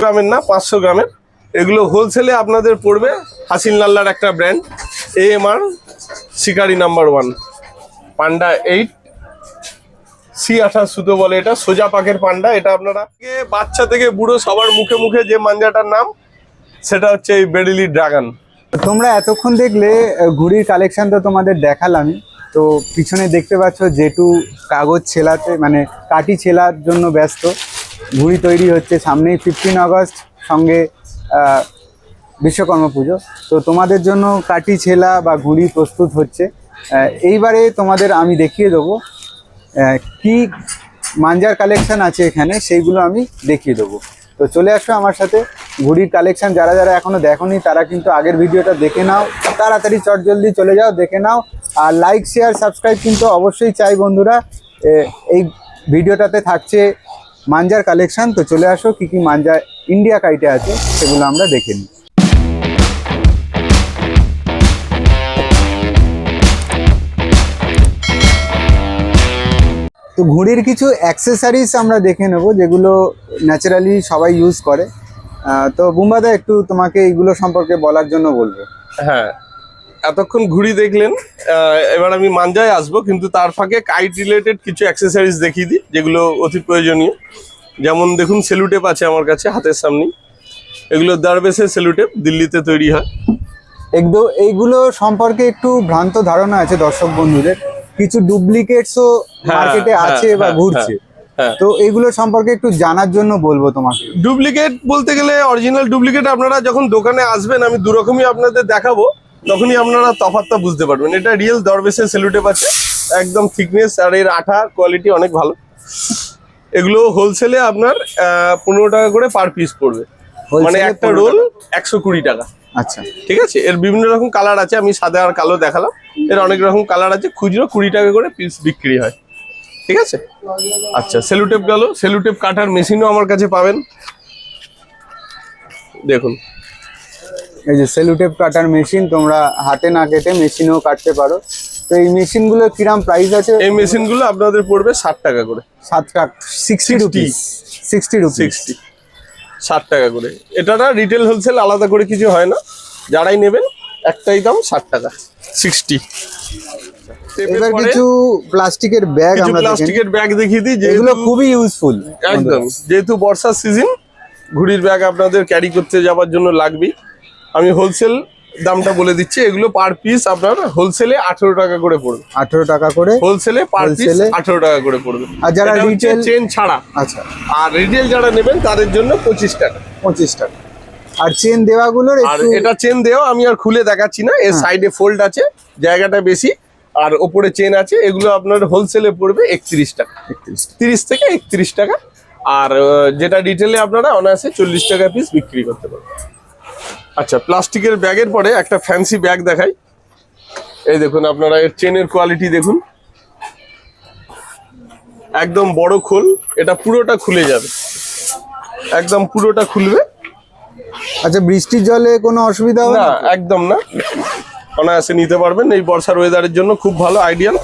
গ্রামের না, পাঁচশো গ্রামের। এগুলো হোলসেলে আপনাদের পড়বে হাসিন লাল্লার একটা ব্র্যান্ড এএমআর শিকারি number one panda eight C আঠাশ সুতো বলে এটা, সোজা পাকের পান্ডা, এটা আপনারা বাচ্চা থেকে বুড়ো সবার মুখে মুখে যে মাঞ্জাটার নাম, সেটা হচ্ছে এই বেডিলি ড্রাগন তোমরা এতক্ষণ দেখলে, ঘুড়ির কালেকশন তো তোমাদের দেখালামই। তো পিছনে দেখতে পাচ্ছ জেটু কাগজ ছেলাতে মানে কাটি ছেলার জন্য ব্যস্ত। ঘুড়ি তৈরি হচ্ছে সামনেই ফিফটিন আগস্ট, সঙ্গে বিশ্বকর্মা পুজো। তো তোমাদের জন্য কাটি ছেলা বা ঘুড়ি প্রস্তুত হচ্ছে। এইবারে তোমাদের আমি দেখিয়ে দেবো কি মাঞ্জার কালেকশন আছে এখানে, সেইগুলো আমি দেখিয়ে দেবো। তো চলে আসো আমার সাথে, ঘুড়ির কালেকশন যারা যারা এখনও দেখোনি, তারা কিন্তু আগের ভিডিওটা দেখে নাও। তাড়াতাড়ি চট জলদি চলে যাও, দেখে নাও। আর লাইক শেয়ার সাবস্ক্রাইব কিন্তু অবশ্যই চাই বন্ধুরা। এই ভিডিওটাতে থাকছে মাঞ্জার কালেকশন, তো চলে আসো কি কি মাঞ্জা ইন্ডিয়া কাইটে আছে, সেগুলো আমরা দেখে নিই। তো ঘুড়ির কিছু অ্যাক্সেসরিজ আমরা দেখে নেব, যেগুলো ন্যাচারালি সবাই ইউজ করে। তো বুম্বাদা, একটু তোমাকে এইগুলো সম্পর্কে বলার জন্য বলব। হ্যাঁ এতক্ষণ ঘুরি দেখলেন এবার আমি মাঞ্জায় আসব কিন্তু তার ফাঁকে কাইট রিলেটেড কিছু অ্যাক্সেসারিজ দেখিয়ে দিই যেগুলো অতি প্রয়োজনীয়। যেমন দেখুন সেলুটেপ আছে আমার কাছে হাতের সামনেই এগুলো দারবেসের সেলুটেপ দিল্লিতে তৈরি হয়। একদম এইগুলো সম্পর্কে একটু ভ্রান্ত ধারণা আছে দর্শক বন্ধুদের। কিছু ডুপ্লিকেটসও হ্যাঁ, মার্কেটে হ্যাঁ, আছে বা হ্যাঁ, ঘুরছে। হ্যাঁ তো এইগুলো সম্পর্কে একটু জানার জন্য বলব তোমাকে। ডুপ্লিকেট বলতে গেলে অরিজিনাল ডুপ্লিকেট আপনারা যখন দোকানে আসবেন আমি দু রকমই আপনাদের দেখাবো। তখনই আপনারা তফাৎটা বুঝতে পারবেন। এটা রিয়েল দরবেসের সেলুটেপ আছে একদম থিকনেস আর এর আঠা কোয়ালিটি অনেক ভালো। এগুলো হোলসেলে আপনার পনেরো টাকা করে পার পিস পড়বে। মানে একটা রোল একশো কুড়ি টাকা। আচ্ছা। ঠিক আছে? এর বিভিন্ন রকম কালার আছে আমি সাদা আর কালো দেখালাম। এর অনেক রকম কালার আছে খুচরো কুড়ি টাকা করে পিস বিক্রি হয়। ঠিক আছে? আচ্ছা সেলুটেপ গেল। সেলুটেপ কাটার মেশিনও আমার কাছে পাবেন। দেখুন। এই যে সেলুটেপ কাটার মেশিন তোমরা হাতে না কেটে মেশিনেও কাটতে পারো। তো এই মেশিনগুলো কিরাম প্রাইস আছে? এই মেশিনগুলো আপনাদের পড়বে ষাট টাকা করে। সাত টাকা sixty 60 rupees sixty rupees sixty ষাট টাকা করে। এটা না রিটেল হোলসেল আলাদা করে কিছু হয় না। যারাই নেবেন একটাই দাম ষাট টাকা। সিক্সটি এবার কিছু প্লাস্টিকের ব্যাগ আমরা প্লাস্টিকের ব্যাগ দেখিয়ে দিই যেগুলো খুবই ইউজফুল একদম। যেহেতু বর্ষার সিজন ঘুড়ির ব্যাগ আপনাদের ক্যারি করতে যাওয়ার জন্য লাগবেই। আমি হোলসেল দামটা বলে দিচ্ছি। এগুলো পার পিস আপনার হোলসেলে আঠেরো টাকা করে পড়বে। আঠেরো টাকা করে হোলসেলে পার পিস আঠেরো টাকা করে পড়বে। আর যারা retail- চেন ছাড়া। আচ্ছা। আর রিটেল যারা নেবেন তাদের জন্য পঁচিশ টাকা। পঁচিশ টাকা। আর চেন দেওয়াগুলোর আর এটা চেন দেওয়া আমি আর খুলে দেখাচ্ছি না। এর সাইডে ফোল্ড আছে জায়গাটা বেশি। আর ওপরে চেন আছে এগুলো আপনার হোলসেলে পড়বে একত্রিশ টাকা। তিরিশ থেকে একত্রিশ টাকা। আর যেটা ডিটেলে আপনারা অনায়াসে চল্লিশ টাকা পিস বিক্রি করতে পারবেন। আচ্ছা প্লাস্টিকের ব্যাগের পরে একটা ফ্যান্সি ব্যাগ দেখাই। এই দেখুন আপনারা এর চেনের কোয়ালিটি দেখুন। একদম বড় খোল এটা পুরোটা খুলে যাবে। একদম পুরোটা খুলবে। আচ্ছা বৃষ্টির জলে কোনো অসুবিধা হবে না না? একদম না। অনায়াসে নিতে পারবেন। এই বর্ষার ওয়েদারের জন্য খুব ভালো আইডিয়াল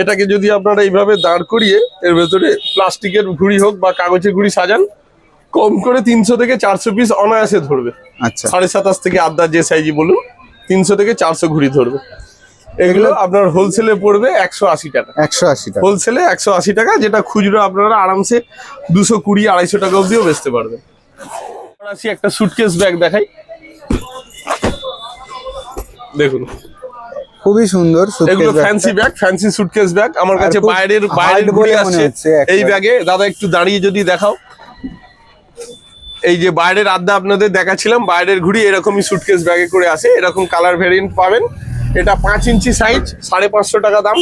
এটাকে যদি আপনারা এইভাবে দাঁড় করিয়ে এর ভেতরে প্লাস্টিকের ঘুড়ি হোক বা কাগজের ঘুড়ি সাজান কম করে তিনশো থেকে চারশো পিস অনায়াসে ধরবে। আচ্ছা। সাড়ে সাতাশ থেকে আড্ডা যে সাইজই বলুন তিনশো থেকে চারশো ঘুড়ি ধরবে। এগুলো আপনার হোলসেলে পড়বে একশো আশি টাকা। একশো আশি টাকা। হোলসেলে একশো আশি টাকা যেটা খুচরো আপনারা আরামসে দুশো কুড়ি আড়াইশো টাকা অবধিও বেচতে পারবেন। আসি একটা সুটকেস ব্যাগ দেখাই। দেখুন। খুবই সুন্দর এগুলো fancy bag fancy suitcase bag আমার কাছে বাইরের বাইরের বলে ঘুরে আসছে এই ব্যাগে দাদা একটু দাঁড়িয়ে যদি দেখাও। এই যে বাইরের আড্ডা আপনাদের দেখাচ্ছিলাম বাইরের ঘুড়ি এরকমই সুটকেস ব্যাগে করে আসে এরকম কালার ভেরিয়েন্ট পাবেন। এটা পাঁচ ইঞ্চি সাইজ সাড়ে পাঁচশো টাকা দাম।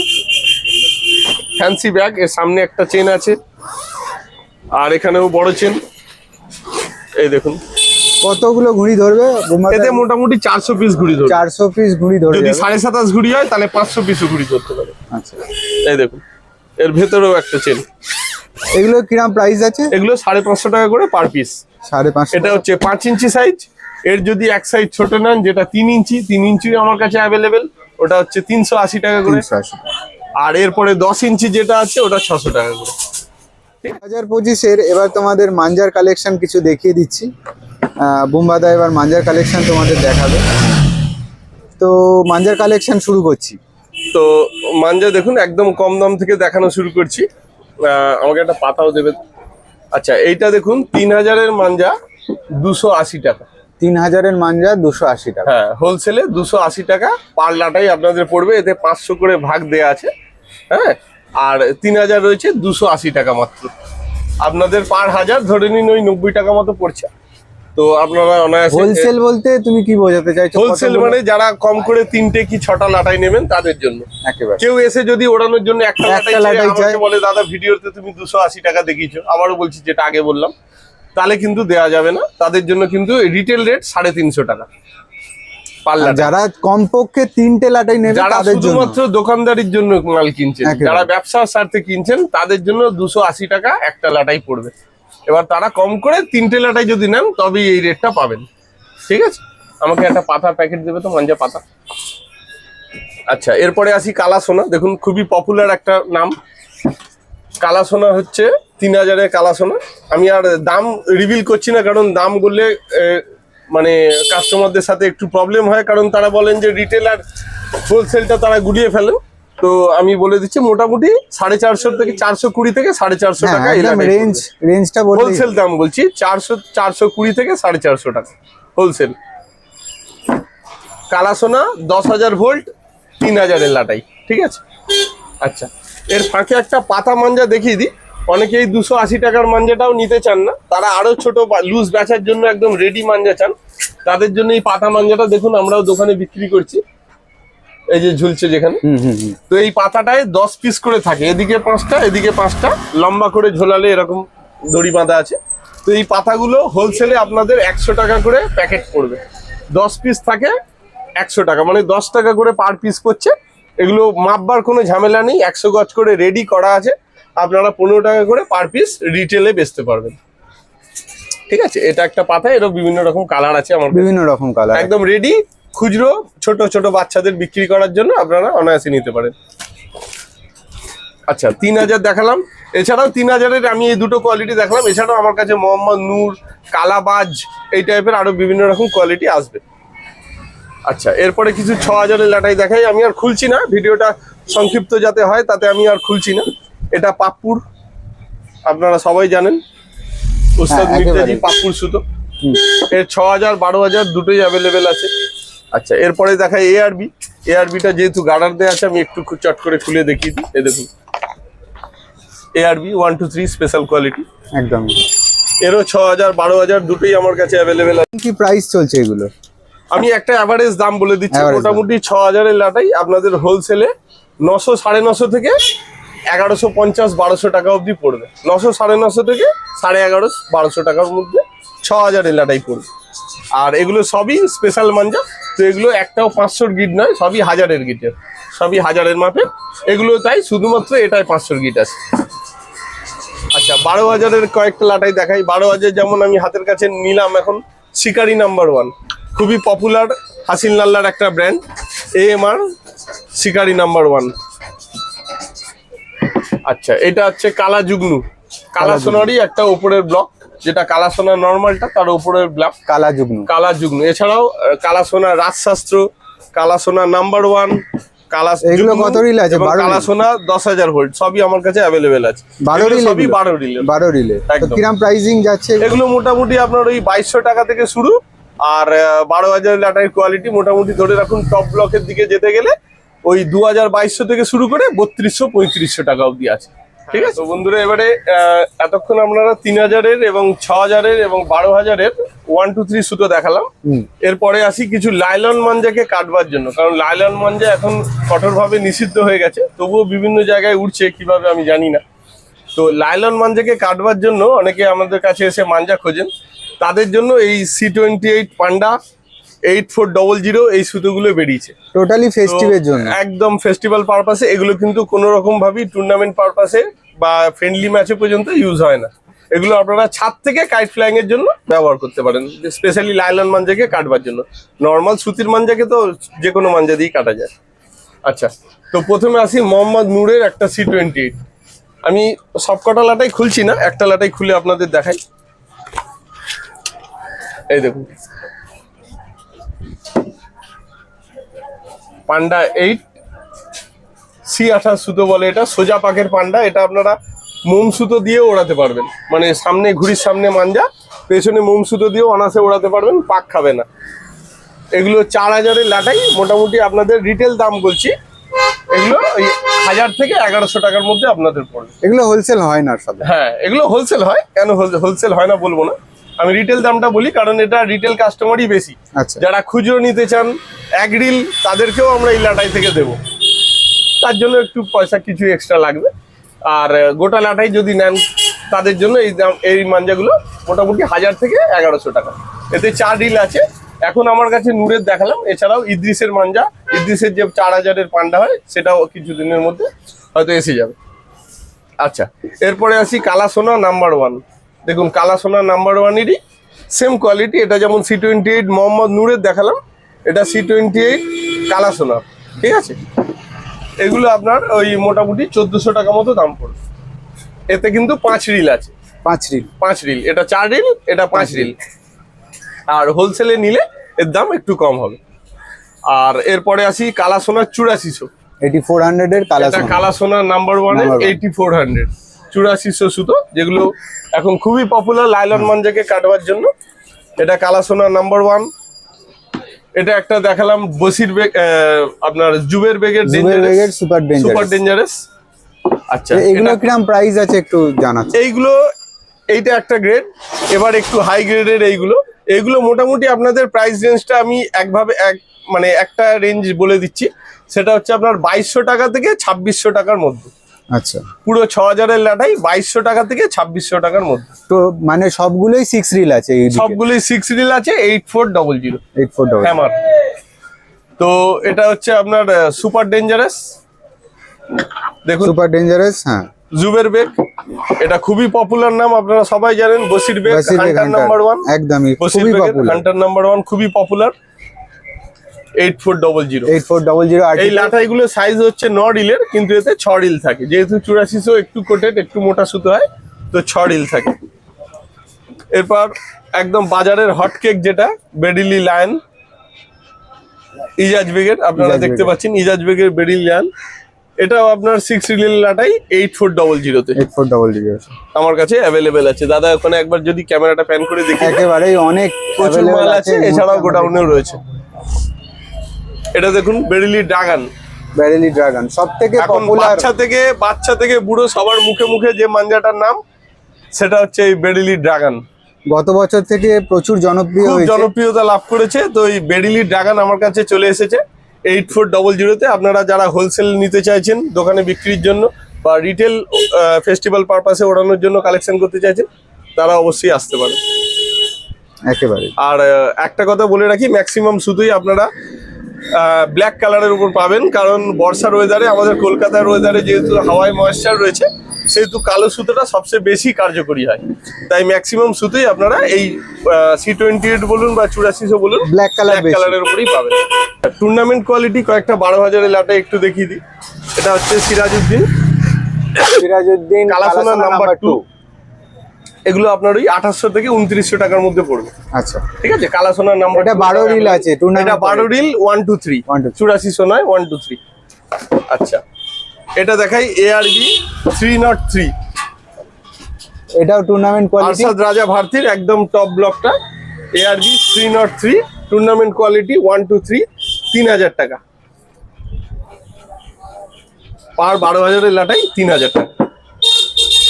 ফ্যান্সি ব্যাগ এর সামনে একটা চেন আছে। আর এখানেও বড় চেন এই দেখুন। কতগুলো ঘুড়ি ধরবে? এতে মোটামুটি চারশো পিস ঘুড়ি ধরবে। চারশো পিস ঘুড়ি ধরে যদি সাড়ে সাতাশ ঘুড়ি হয় তাহলে পাঁচশো পিসও ঘুড়ি ধরতে পারে। আচ্ছা। এই দেখুন। এর ভেতরেও একটা চেন এগুলো কিরাম প্রাইস আছে? এগুলো সাড়ে পাঁচশো টাকা করে পার পিস সাড়ে পাঁচশো। এটা হচ্ছে পাঁচ ইঞ্চি সাইজ এর যদি এক সাইজ ছোট নেন যেটা তিন ইঞ্চি তিন ইঞ্চি আমার কাছে অ্যাভেলেবেল ওটা হচ্ছে তিনশো আশি টাকা করে। আর এরপরে দশ ইঞ্চি যেটা আছে ওটা ছশো টাকা করে। হাজার পঁচিশের এবার তোমাদের মাঞ্জার কালেকশন কিছু দেখিয়ে দিচ্ছি। বুম্বাদা এবার মাঞ্জার কালেকশন তোমাদের দেখাবে। তো মাঞ্জার কালেকশন শুরু করছি। তো মাঞ্জা দেখুন একদম কম দাম থেকে দেখানো শুরু করছি। আমাকে একটা পাতাও দেবে। আচ্ছা এইটা দেখুন তিন হাজারের মানজা দুশো আশি টাকা। তিন হাজারের মানজা দুশো আশি টাকা। হ্যাঁ হোলসেলে দুশো আশি টাকা পাল্লাটাই আপনাদের পড়বে এতে পাঁচশো করে ভাগ দেয়া আছে। হ্যাঁ আর তিন হাজার রয়েছে দুশো আশি টাকা মাত্র। আপনাদের পার হাজার ধরে নিন ওই নব্বই টাকা মতো পড়ছে। তো আপনারা অনায়াসে হোলসেল বলতে তুমি কি বোঝাতে চাইছো? হোলসেল মানে যারা কম করে তিনটে কি ছটা লাটাই নেবেন তাদের জন্য। একেবারে। কেউ এসে যদি ওড়ানোর জন্য একটা লাটাই চাই বলে দাদা ভিডিওতে তুমি দুশো আশি টাকা দেখিয়েছো। আবারও বলছি যেটা আগে বললাম। তাহলে কিন্তু দেয়া যাবে না। তাদের জন্য কিন্তু রিটেল রেট সাড়ে তিনশো টাকা। যারা কমপক্ষে তিনটে লাটাই নেবে যারা তাদের জন্য। শুধুমাত্র দোকানদারির জন্য মাল কিনছেন যারা ব্যবসার স্বার্থে কিনছেন তাদের জন্য দুশো আশি টাকা একটা লাটাই পড়বে। এবার তারা কম করে তিনটে লাটাই যদি নেন, তবেই এই রেটটা পাবেন। ঠিক আছে? আমাকে একটা পাতা প্যাকেট দেবে তো, মাঞ্জা পাতা। আচ্ছা এরপরে আসি কালা সোনা দেখুন, খুবই পপুলার একটা নাম। কালা সোনা হচ্ছে তিন হাজারের কালা সোনা আমি আর দাম রিভিল করছি না, কারণ দাম বললে মানে কাস্টমারদের সাথে একটু প্রবলেম হয়, কারণ তারা বলেন যে রিটেলার হোলসেলটা তারা গুড়িয়ে ফেলেন। তো আমি বলে দিচ্ছি মোটামুটি সাড়ে চারশো থেকে চারশো কুড়ি থেকে সাড়ে চারশো টাকা হ্যাঁ রেঞ্জ রেঞ্জটা হোলসেল দাম বলছি চারশো চারশো কুড়ি থেকে সাড়ে চারশো টাকা হোলসেল কালা সোনা দশ হাজার ভোল্ট তিন হাজারের লাটাই ঠিক আছে? আচ্ছা এর ফাঁকে একটা পাতা মাঞ্জা দেখিয়ে দিই। অনেকেই দুশো আশি টাকার মাঞ্জাটাও নিতে চান না। তারা আরও ছোট লুজ বেচার জন্য একদম রেডি মাঞ্জা চান। তাদের জন্য এই পাতা মাঞ্জাটা দেখুন আমরাও দোকানে বিক্রি করছি। এই যে ঝুলছে যেখানে। তো এই পাতাটায় দশ পিস করে থাকে। এদিকে পাঁচটা এদিকে পাঁচটা। লম্বা করে ঝোলালে এরকম দড়ি বাঁধা আছে। তো এই পাতাগুলো হোলসেলে আপনাদের একশো টাকা করে প্যাকেট পড়বে। দশ পিস থাকে একশো টাকা। মানে দশ টাকা করে পার পিস পড়ছে। এগুলো মাপবার কোনো ঝামেলা নেই। একশো গজ করে রেডি করা আছে। আপনারা পনেরো টাকা করে পার পিস রিটেলে বেচতে পারবেন। ঠিক আছে? এটা একটা পাতা এরও বিভিন্ন রকম কালার আছে আমার বিভিন্ন রকম কালার একদম রেডি খুচরো ছোট ছোট বাচ্চাদের বিক্রি করার জন্য আপনারা অনায়াসে নিতে পারেন। আচ্ছা তিন হাজার দেখালাম। এছাড়াও তিন হাজারের আমি এই দুটো কোয়ালিটি দেখালাম। এছাড়াও আমার কাছে মোহাম্মদ নূর কালাবাজ এই টাইপের আরও বিভিন্ন রকম কোয়ালিটি আসবে। আচ্ছা এরপরে কিছু ছ হাজারের লাটাই দেখাই। আমি আর খুলছি না। ভিডিওটা সংক্ষিপ্ত যাতে হয় তাতে আমি আর খুলছি না। এটা পাপ্পুর। আপনারা সবাই জানেন। উস্তাদ হ্যাঁ। মির্জাজি পাপ্পুর সুতো। এর ছ হাজার বারো হাজার দুটোই অ্যাভেলেবেল আছে। আচ্ছা এরপরে দেখাই এআরবি এআরবিটা যেহেতু গার্ডার দেওয়া আছে আমি একটু চট করে খুলে দেখিয়ে দিই। এ দেখুন। ARB one two three special quality একদম। এরও ছ হাজার বারো হাজার দুটোই আমার কাছে অ্যাভেলেবেল আছে। কি প্রাইস চলছে এগুলো? আমি একটা অ্যাভারেজ দাম বলে দিচ্ছি। মোটামুটি ছ হাজারের লাটাই আপনাদের হোলসেলে নশো সাড়ে নশো থেকে এগারোশো পঞ্চাশ বারোশো টাকা অবধি পড়বে। নশো সাড়ে নশো থেকে সাড়ে এগারোশো বারোশো টাকার মধ্যে ছ হাজারের লাটাই পড়বে। আর এগুলো সবই স্পেশাল মাঞ্জা। তো এগুলো একটাও পাঁচশোর গিট নয় সবই হাজারের গিটের সবই হাজারের মাপে। এগুলো তাই শুধুমাত্র এটাই পাঁচশোর গিট আছে। আচ্ছা বারো হাজারের কয়েকটা লাটাই দেখাই। বারো হাজার যেমন আমি হাতের কাছে নিলাম এখন শিকারি নাম্বার ওয়ান খুবই পপুলার হাসিল নাল্লার একটা ব্র্যান্ড এএমআর শিকারি নাম্বার ওয়ান আচ্ছা এটা হচ্ছে কালা জুগনু কালা সোনারই একটা উপরের ব্লক যেটা কালা সোনা নর্মালটা তার উপরের ব্লক কালা যুগ্ন কালা যুগ্ন এছাড়াও আহ, কালা সোনা রাজশাস্ত্র কালা সোনা নাম্বার ওয়ান কালা এগুলো কত রিল আছে? কালা সোনা দশ হাজার ভোল্ট সবই আমার কাছে অ্যাভেলেবেল আছে। বারো রিল সবই বারো রিল। বারো রিলে। কিরাম প্রাইসিং যাচ্ছে? এগুলো? মোটামুটি আপনার ওই বাইশশো টাকা থেকে শুরু। আর বারো হাজার লাটার কোয়ালিটি মোটামুটি ধরে রাখুন টপ ব্লকের দিকে যেতে গেলে ওই দু হাজার বাইশশো থেকে শুরু করে বত্রিশশো পঁয়ত্রিশশো টাকা অবধি আছে। ঠিক আছে? তো বন্ধুরা এবারে এতক্ষণ আপনারা তিন হাজারের এবং ছ হাজারের এবং বারো হাজারের ওয়ান টু থ্রি সুতো দেখালাম। এরপরে আসি কিছু লাইলন মাঞ্জাকে কাটবার জন্য কারণ লাইলন মাঞ্জা এখন কঠোরভাবে নিষিদ্ধ হয়ে গেছে তবুও বিভিন্ন জায়গায় উঠছে কীভাবে আমি জানি না। তো লাইলন মাঞ্জাকে কাটবার জন্য অনেকে আমাদের কাছে এসে মাঞ্জা খোঁজেন। তাদের জন্য এই C twenty eight panda eight four double zero এই সুতোগুলো বেরিয়েছে। টোটালি ফেস্টিভের জন্য। একদম ফেস্টিভ্যাল পারপাসে এগুলো কিন্তু কোনো রকম ভাবেই টুর্নামেন্ট পারপাসে বা ফ্রেন্ডলি ম্যাচে পর্যন্ত ইউজ হয় না। এগুলো আপনারা ছাদ থেকে কাইট ফ্লাইং এর জন্য ব্যবহার করতে পারেন। স্পেশালি লাইলন মাঞ্জাকে কাটবার জন্য। নর্মাল সুতির মাঞ্জাকে তো যে কোনো মাঞ্জা দিয়েই কাটা যায়। আচ্ছা তো প্রথমে আসি মোহাম্মদ নূরের একটা সি টোয়েন্টি এইট আমি সবকটা লাটাই খুলছি না একটা লাটাই খুলে আপনাদের দেখাই। এই দেখুন। পান্ডা এইট সি আঠাশ সুতো বলে এটা সোজা পাকের পান্ডা এটা আপনারা মোম সুতো দিয়ে ওড়াতে পারবেন। মানে সামনে ঘুড়ির সামনে মাঞ্জা পেছনে মোম সুতো দিয়ে অনাসে ওড়াতে পারবেন পাক খাবে না। এগুলো চার হাজারের লাটাই মোটামুটি আপনাদের রিটেল দাম বলছি। এগুলো ওই হাজার থেকে এগারোশো টাকার মধ্যে আপনাদের পড়বে। এগুলো হোলসেল হয় না হ্যাঁ এগুলো হোলসেল হয়। কেন হোলসেল হয় না বলব না। আমি রিটেল দামটা বলি কারণ এটা রিটেল কাস্টমারই বেশি। আচ্ছা। যারা খুচরো নিতে চান এক রিল তাদেরকেও আমরা এই লাটাই থেকে দেব। তার জন্য একটু পয়সা কিছু এক্সট্রা লাগবে। আর গোটা লাটাই যদি নেন তাদের জন্য এই দাম এই মাঞ্জাগুলো মোটামুটি হাজার থেকে এগারোশো টাকা। এতে চার রিল আছে। এখন আমার কাছে নূরের দেখালাম। এছাড়াও ইদ্রিসের মাঞ্জা ইদ্রিসের যে চার হাজারের পান্ডা হয় সেটাও কিছুদিনের মধ্যে হয়তো এসে যাবে। আচ্ছা এরপরে আসি কালা সোনা নাম্বার ওয়ান দেখুন কালা সোনা নাম্বার ওয়ানেরই সেম কোয়ালিটি এটা যেমন সি টোয়েন্টি এইট মোহাম্মদ নূরের দেখালাম এটা সি টোয়েন্টি এইট কালা সোনা ঠিক আছে? এগুলো আপনার ওই মোটামুটি চোদ্দোশো টাকা মতো দাম পড়বে। এতে কিন্তু পাঁচ রিল আছে। পাঁচ রিল পাঁচ রিল এটা চার রিল এটা পাঁচ রিল আর হোলসেলে নিলে এর দাম একটু কম হবে। আর এরপরে আসি কালা সোনার চুরাশিশো এটি ফোর হান্ড্রেডের কালার এটা কালা সোনা number one eighty four hundred চুরাশিশো সুতো যেগুলো এখন খুবই পপুলার লাইলন মাঞ্জাকে কাটবার জন্য। এটা কালা সোনা নাম্বার ওয়ান এটা একটা দেখালাম বসির বেগ আপনার জুবের বেগের বেগের সুপার সুপার ডেঞ্জার ডেঞ্জারাস আচ্ছা এগুলো কিরম প্রাইস আছে একটু জানা এইগুলো এইটা একটা গ্রেড এবার একটু হাই গ্রেডের এইগুলো। এইগুলো মোটামুটি আপনাদের প্রাইস রেঞ্জটা আমি একভাবে এক মানে একটা রেঞ্জ বলে দিচ্ছি। সেটা হচ্ছে আপনার বাইশশো টাকা থেকে ছাব্বিশশো টাকার মধ্যে। আচ্ছা। পুরো ছ হাজারের লাটাই বাইশশো টাকা থেকে ছাব্বিশশো টাকার মধ্যে। তো মানে সবগুলোই সিক্স রিল আছে সবগুলোই সিক্স রিল আছে eight four double zero eight four double hammer তো এটা হচ্ছে আপনার সুপার ডেঞ্জারাস দেখুন। সুপার ডেঞ্জারাস হ্যাঁ। জুবের বেগ এটা খুবই পপুলার নাম আপনারা সবাই জানেন। Basir Baig hunter number one একদমই বসির খুবই পপুলার হান্টার নাম্বার ওয়ান খুবই পপুলার এই লাটাইগুলো সাইজ হচ্ছে ন রিলের কিন্তু এতে ছ রিল থাকে। যেহেতু চুরাশিশো একটু কোটেড একটু মোটা সুতো হয় তো ছ রিল থাকে। এরপর একদম বাজারের হট কেক যেটা বেডিলি লায়ন ইজাজ বেগের আপনারা দেখতে পাচ্ছেন ইজাজ বেগের বেডিল লায়ন এটাও আপনার সিক্স রিলের লাটাই এইট ফোর ডবল জিরোতে এইট ফোর ডবল জিরো আমার কাছে অ্যাভেলেবেল আছে। দাদা ওখানে একবার যদি ক্যামেরাটা প্যান করে দেখি। একেবারেই অনেক প্রচুর মাল আছে এছাড়াও গোডাউনেও রয়েছে। এটা দেখুন বেরিলি ড্রাগন। ব্যারেলি ড্রাগন। সব থেকে এখন পপুলার বাচ্চা থেকে বাচ্চা থেকে বুড়ো সবার মুখে মুখে যে মাঞ্জাটার নাম সেটা হচ্ছে এই বেরিলি ড্রাগন। গত বছর থেকে প্রচুর জনপ্রিয় খুব হয়েছে। জনপ্রিয়তা লাভ করেছে। তো এই বেরিলি ড্রাগন আমার কাছে চলে এসেছে। এইট ফোর ডবল জিরোতে আপনারা যারা হোলসেল নিতে চাইছেন দোকানে বিক্রির জন্য বা রিটেল ফেস্টিভ্যাল পারপাসে ওড়ানোর জন্য কালেকশন করতে চাইছেন তারা অবশ্যই আসতে পারে একেবারে। আর আহ, একটা কথা বলে রাখি ম্যাক্সিমাম শুধুই আপনারা ব্ল্যাক কালারের উপর পাবেন কারণ বর্ষার ওয়েদারে আমাদের কলকাতার ওয়েদারে যেহেতু হাওয়ায় ময়েশ্চার রয়েছে সেহেতু কালো সুতোটা সবচেয়ে বেশি কার্যকরী হয়। তাই ম্যাক্সিমাম সুতোই আপনারা এই সি টোয়েন্টি এইট বলুন বা চুরাশিশো বলুন ব্ল্যাক বেশি। কালারের উপরেই পাবেন। টুর্নামেন্ট কোয়ালিটি কয়েকটা বারো হাজারের লাটা একটু দেখিয়ে দিই। এটা হচ্ছে সিরাজউদ্দিন। সিরাজউদ্দিন কালাসোনা কালাসোনা নাম্বার নাম্বার টু এগুলো আপনার ওই আঠাশশো থেকে উনত্রিশশো টাকার মধ্যে পড়বে। আচ্ছা। ঠিক আছে? কালাসোনা নাম্বার এটা বারো রিল আছে, এটা বারো reel one two three One, two, three। চুরাশিশো নয় ওয়ান টু থ্রি আচ্ছা। এটা দেখাই এআরবি থ্রি নট থ্রি এটাও টুর্নামেন্ট কোয়ালিটি আরশাদ রাজা ভারতীর একদম টপ ব্লকটা ARB three not three tournament quality one two three তিন হাজার টাকা। পার বারো হাজারের লাটাই তিন হাজার টাকা।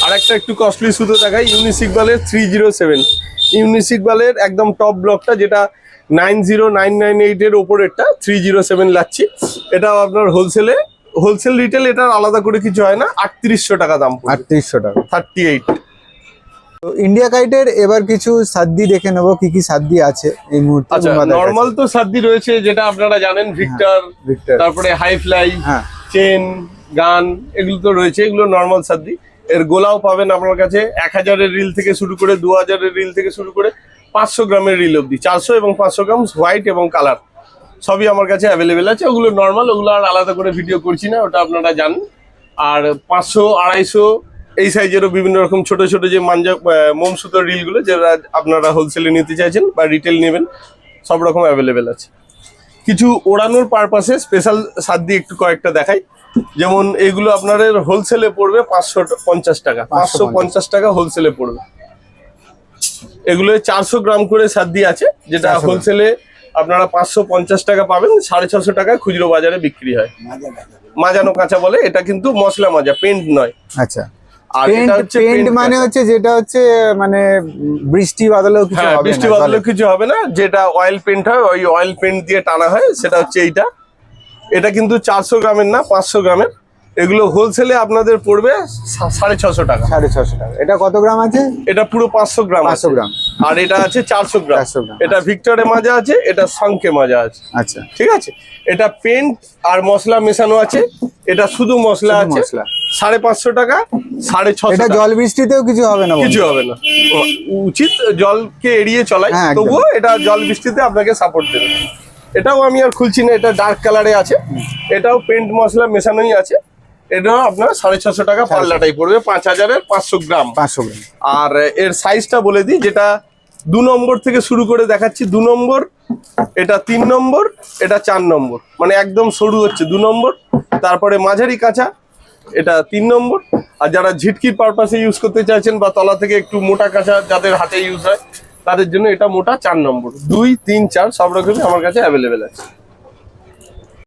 আর একটা একটু কস্টলি সুতো দেখাই ইউনিসিকবালের থ্রি জিরো সেভেন ইউনিসিকবালের একদম টপ ব্লকটা যেটা নাইন জিরো নাইন নাইন এইটের ওপরেরটা থ্রি জিরো সেভেন লাচ্ছি। এটাও আপনার হোলসেলে হোলসেল রিটেল এটার আলাদা করে কিছু হয় না আটত্রিশশো টাকা দাম আটত্রিশশো টাকা। থার্টি এইট তো ইন্ডিয়া কাইটের এবার কিছু সাদ্দি দেখে নেব কি কি সাদ্দি আছে এই মুহূর্তে আচ্ছা নর্মাল তো সাদ্দি রয়েছে যেটা আপনারা জানেন ভিক্টর ভিক্টর তারপরে হাই ফ্লাই হ্যাঁ। চেন গান এগুলো তো রয়েছে এগুলো নর্মাল সাদ্দি। এর গোলাও পাবেন আপনার কাছে। এক হাজারের রিল থেকে শুরু করে, দু হাজারের রিল থেকে শুরু করে, পাঁচশো গ্রামের রিল অবধি, চারশো এবং পাঁচশো গ্রাম হোয়াইট এবং কালার সবই আমার কাছে অ্যাভেলেবেল আছে। ওগুলো নর্মাল ওগুলো আর আলাদা করে ভিডিও করছি না, ওটা আপনারা জানেন। আর পাঁচশো, আড়াইশো, এই সাইজেরও বিভিন্ন রকম ছোট ছোট যে মাঞ্জা মোম সুতোর রিলগুলো যেটা আপনারা হোলসেলে নিতে চাইছেন বা রিটেল নেবেন, সব রকম অ্যাভেলেবেল আছে। কিছু ওড়ানোর পারপাসে স্পেশাল সার দিয়ে একটু কয়েকটা দেখাই। যেমন এগুলো আপনাদের হোলসেলে পড়বে পাঁচশো পঞ্চাশ টাকা পাঁচশো পঞ্চাশ। টাকা হোলসেলে পড়বে। এগুলো চারশো গ্রাম করে সাদ্দি আছে যেটা হোলসেলে আপনারা পাঁচশো পঞ্চাশ টাকা পাবেন সাড়ে ছশো টাকা খুচরো বাজারে বিক্রি হয়। মাজানো কাঁচা বলে এটা কিন্তু মশলা মাজা পেন্ট নয়। আচ্ছা। আর এটা হচ্ছে পেন্ট মানে হচ্ছে যেটা হচ্ছে মানে বৃষ্টি বাদলেও কিছু হ্যাঁ হবে বৃষ্টি না বাদলে জলে। কিছু হবে না যেটা অয়েল পেন্ট হয় ওই অয়েল পেন্ট দিয়ে টানা হয় সেটা হচ্ছে এইটা। এটা কিন্তু চারশো গ্রামের না পাঁচশো গ্রামের। এগুলো হোলসেলে আপনাদের পড়বে সাড়ে ছশো টাকা। সাড়ে ছশো টাকা। এটা কত গ্রাম আছে? এটা পুরো পাঁচশো গ্রাম পাঁচশো গ্রাম। আর এটা আছে চারশো গ্রাম। 400 গ্রাম, এটা ভিক্টরে মাজা আছে এটা শঙ্কে মাজা আছে। আচ্ছা। ঠিক আছে? এটা পেন্ট আর মশলা মেশানো আছে। এটা শুধু মশলা আছে। সাড়ে পাঁচশো টাকা সাড়ে ছশো এটা। জল বৃষ্টিতেও কিছু হবে না কিছু হবে না। উচিত জলকে এড়িয়ে চলাই। হ্যাঁ, তবুও এটা জল বৃষ্টিতে আপনাকে সাপোর্ট দেবে। এটাও আমি আর খুলছি না এটা ডার্ক কালারে আছে। এটাও পেন্ট মশলা মেশানোই আছে। এটাও আপনার সাড়ে ছশো টাকা পাল্লাটাই পড়বে পাঁচ হাজারের পাঁচশো গ্রাম। পাঁচশো গ্রাম। আর এর সাইজটা বলে দিই যেটা দু নম্বর থেকে শুরু করে দেখাচ্ছি দু নম্বর এটা তিন নম্বর এটা চার নম্বর। মানে একদম সরু হচ্ছে দু নম্বর তারপরে মাঝারি কাঁচা এটা তিন নম্বর। আর যারা ঝিটকির পারপাসে ইউজ করতে চাইছেন বা তলা থেকে একটু মোটা কাঁচা যাদের হাতে ইউজ হয় তাদের জন্য এটা মোটা চার নম্বর। দুই, তিন, চার, সব রকমই আমার কাছে অ্যাভেলেবেল আছে।